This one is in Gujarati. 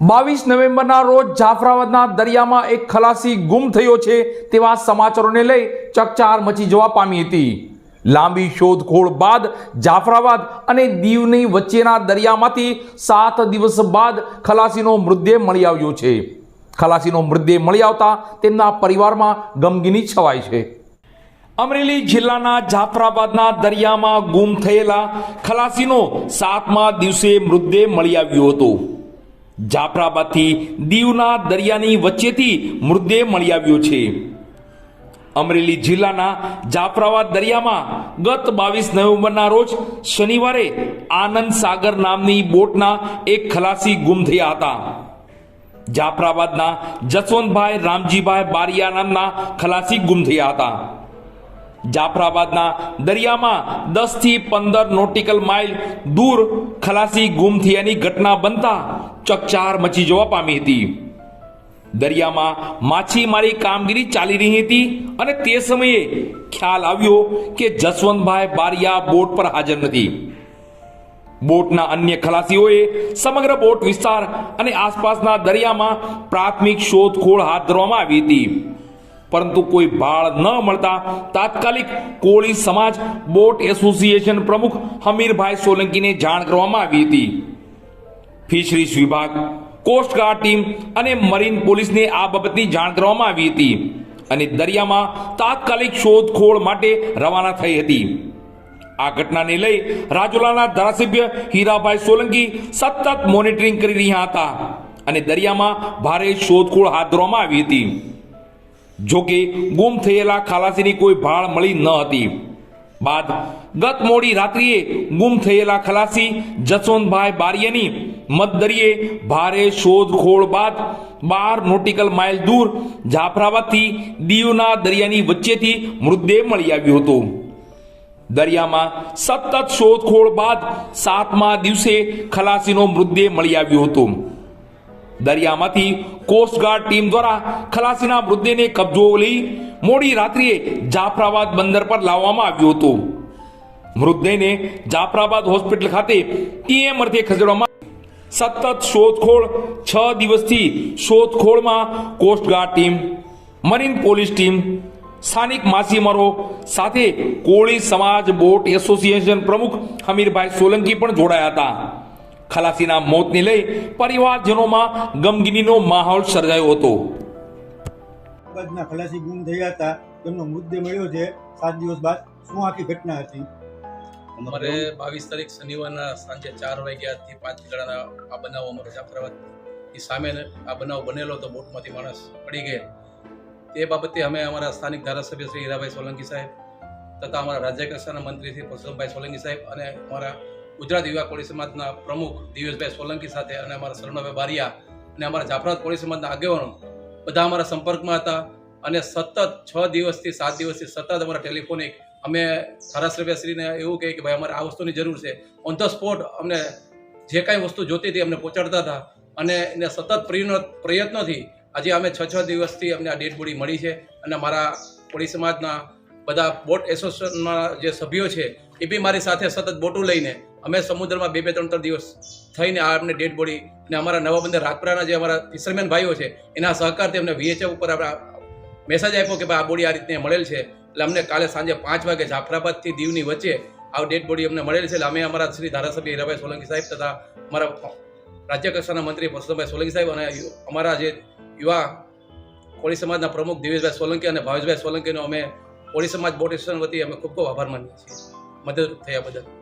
બાવીસ નવેમ્બરના રોજ જાફરાબાદના દરિયામાં એક ખલાસી ગુમ થયો છે તેવા સમાચારોને લઈ ચકચાર મચી જવા પામી હતી. લાંબી શોધખોળ બાદ જાફરાબાદ અને દીવની વચ્ચેના દરિયામાંથી સાત દિવસ બાદ ખલાસીનો મૃતદેહ મળી આવ્યો છે. ખલાસીનો મૃતદેહ મળી આવતા તેમના પરિવારમાં ગમગીની છવાય છે. અમરેલી જિલ્લાના જાફરાબાદના દરિયામાં ગુમ થયેલા ખલાસીનો સાતમા દિવસે મૃતદેહ મળી આવ્યો હતો. જાફરાબાદથી દીવના દરિયાની વચ્ચેથી મૃતદેહ મળી આવ્યો છે. અમરેલી જિલ્લાના જાફરાબાદ દરિયામાં ગત બાવીસ નવેમ્બરના રોજ શનિવારે આનંદ સાગર નામની બોટના એક ખલાસી ગુમ થયા હતા. જાફરાબાદના જસવંતભાઈ રામજીભાઈ બારિયા નામના ખલાસી ગુમ થયા હતા. જાફરાબાદના દરિયામાં દસથી પંદર નોટિકલ માઇલ દૂર ખલાસી ગુમ થયાની ઘટના બનતા ચકચાર મચી જવા પામી હતી. દરિયામાં માછીમારી કામગીરી ચાલી રહી હતી અને તે સમયે ખ્યાલ આવ્યો કે જસવંતભાઈ બારિયા બોટ પર હાજર નથી. બોટના અન્ય ખલાસીઓએ સમગ્ર બોટ વિસ્તાર અને આસપાસના દરિયામાં પ્રાથમિક શોધખોળ હાથ ધરવામાં આવી હતી. પરંતુ કોઈ ભાળ ન મળતા તાત્કાલિક કોળી સમાજ બોટ એસોસિએશન પ્રમુખ હમીરભાઈ સોલંકીને જાણ કરવામાં આવી હતી. ફિશરીઝ વિભાગ કોસ્ટગાર્ડ ટીમ અને મરીન પોલીસને આ બાબતની જાણ કરવામાં આવી હતી અને દરિયામાં તાત્કાલિક શોધખોળ માટે રવાના થઈ હતી. આ ઘટનાને લઈ રાજુલાના ધારાસભ્ય હીરાભાઈ સોલંકી સતત મોનિટરિંગ કરી રહ્યા હતા અને દરિયામાં ભારે શોધખોળ હાથ ધરવામાં આવી હતી. જોકે ગુમ થયેલા ખલાસીની કોઈ ભાળ મળી ન હતી. બાદ ગત મોડી રાત્રિએ ગુમ થયેલા ખલાસી જસવંતભાઈ બારિયાની મધદરિયે ભારે શોધખોળ બાદ બાર નોટિકલ માઇલ દૂર જાફરાબાદથી દીવના દરિયાની વચ્ચેથી મૃતદેહ મળી આવ્યો હતો. દરિયામાં સતત શોધખોળ બાદ સાતમા દિવસે ખલાસીનો મૃતદેહ મળી આવ્યો હતો. દરિયામાંથી કોસ્ટગાર્ડ ટીમ દ્વારા ખલાસીના મૃતદેહને કબજો લઈ મોડી રાત્રિએ જાફરાબાદ બંદર પર લાવવામાં આવ્યો હતો. મૃતદેહને જાફરાબાદ હોસ્પિટલ ખાતે ટીએમ અર્થે ખસેડવામાં સતત શોધખોળ છ દિવસથી શોધખોળમાં coastguard team marine police team સ્થાનિક માછીમારો સાથે કોળી સમાજ બોટ એસોસિએશન પ્રમુખ હમીરભાઈ સોલંકી પણ જોડાયા હતા. ખલાસીના મોતને લઈ પરિવારજનોમાં ગમગીનીનો માહોલ સર્જાયો હતો. ખલાસી ગુમ થયા હતા. તેમનો મૃતદેહ મળ્યો છે. સાત દિવસ બાદ શું આખી ઘટના હતી? અમારે બાવીસ તારીખ શનિવારના સાંજે ચાર વાગ્યાથી પાંચ ગાળાના આ બનાવ અમારો જાફરાબાદ એ સામે આ બનાવ બનેલો તો બોટમાંથી માણસ પડી ગયેલ. તે બાબતે અમે અમારા સ્થાનિક ધારાસભ્ય શ્રી હીરાભાઈ સોલંકી સાહેબ તથા અમારા રાજ્ય કક્ષાના મંત્રી શ્રી પરસોત્તમભાઈ સોલંકી સાહેબ અને અમારા ગુજરાત યુવા કોળી સમાજના પ્રમુખ દિવેશભાઈ સોલંકી સાથે અને અમારા શરણભાઈ બારિયા અને અમારા જાફરાબાદ કોળી સમાજના આગેવાનો બધા અમારા સંપર્કમાં હતા અને સતત છ દિવસથી સાત દિવસથી સતત અમારા ટેલિફોનિક અમે ધારાસભ્યશ્રીને એવું કહે કે ભાઈ, અમારે આ વસ્તુની જરૂર છે. ઓન ધ સ્પોટ અમને જે કાંઈ વસ્તુ જોતી હતી, અમને પહોંચાડતા હતા. અને એને સતત પ્રયત્નો, પ્રયત્નોથી આજે અમે છ છ દિવસથી અમને આ ડેડ બોડી મળી છે. અને મારા કોળી સમાજના બધા બોટ એસોસિએશનના જે સભ્યો છે, એ બી મારી સાથે સતત બોટું લઈને અમે સમુદ્રમાં બે બે, ત્રણ ત્રણ દિવસ થઈને આ અમને ડેડ બોડી અને અમારા નવા બંદર રાજપરાના જે અમારા ફિશરમેન ભાઈઓ છે, એના સહકારથી અમને વીએચએફ ઉપર આપણા મેસેજ આપ્યો કે ભાઈ, આ બોડી આ રીતે મળેલ છે. એટલે અમને કાલે સાંજે પાંચ વાગે જાફરાબાદથી દીવની વચ્ચે આ ડેડ બોડી અમને મળેલી છે. એટલે અમે અમારા શ્રી ધારાસભ્ય હીરાભાઈ સોલંકી સાહેબ તથા અમારા રાજ્ય કક્ષાના મંત્રી પરસોત્તમભાઈ સોલંકી સાહેબ અને અમારા જે યુવા કોળી સમાજના પ્રમુખ દિવેશભાઈ સોલંકી અને ભાવેશભાઈ સોલંકીનો અમે કોળી સમાજ બોર્ડ એસોસિએશન વતી અમે ખૂબ ખૂબ આભાર માનીએ છીએ. મદદ થયા બદલ.